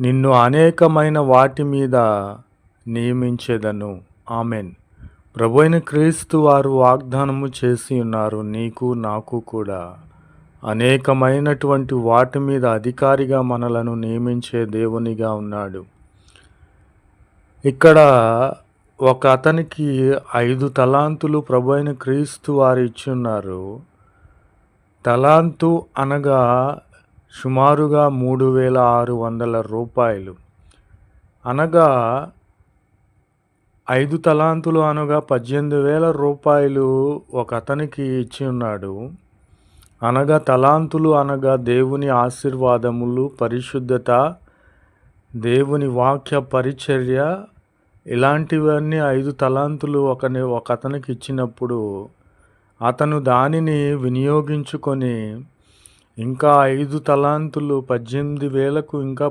నిన్ను అనేకమైన వాటి మీద నియమించేదను. ఆమెన్. ప్రభు అయిన క్రీస్తు వారు వాగ్దానము చేసి ఉన్నారు. నీకు నాకు కూడా. అనేకమైనటువంటి వాటి మీద అధికారిగా మనలను నియమించే దేవునిగా ఉన్నాడు. ఇక్కడ ఒక అతనికి ఐదు తలాంతులు ప్రభు అయిన క్రీస్తు వారు ఇచ్చి ఉన్నారు. తలాంతు అనగా సుమారుగా మూడు వేల ఆరు వందల రూపాయలు. అనగా ఐదు తలాంతులు అనగా పద్దెనిమిది వేల రూపాయలు ఒక అతనికి ఇచ్చి ఉన్నాడు. అనగా తలాంతులు అనగా దేవుని ఆశీర్వాదములు పరిశుద్ధత దేవుని వాక్య పరిచర్య ఇలాంటివన్నీ ఐదు తలాంతులు ఒకని ఒక అతనికి ఇచ్చినప్పుడు అతను దానిని వినియోగించుకొని ఇంకా ఐదు తలాంతులు పద్దెనిమిది వేలకు ఇంకా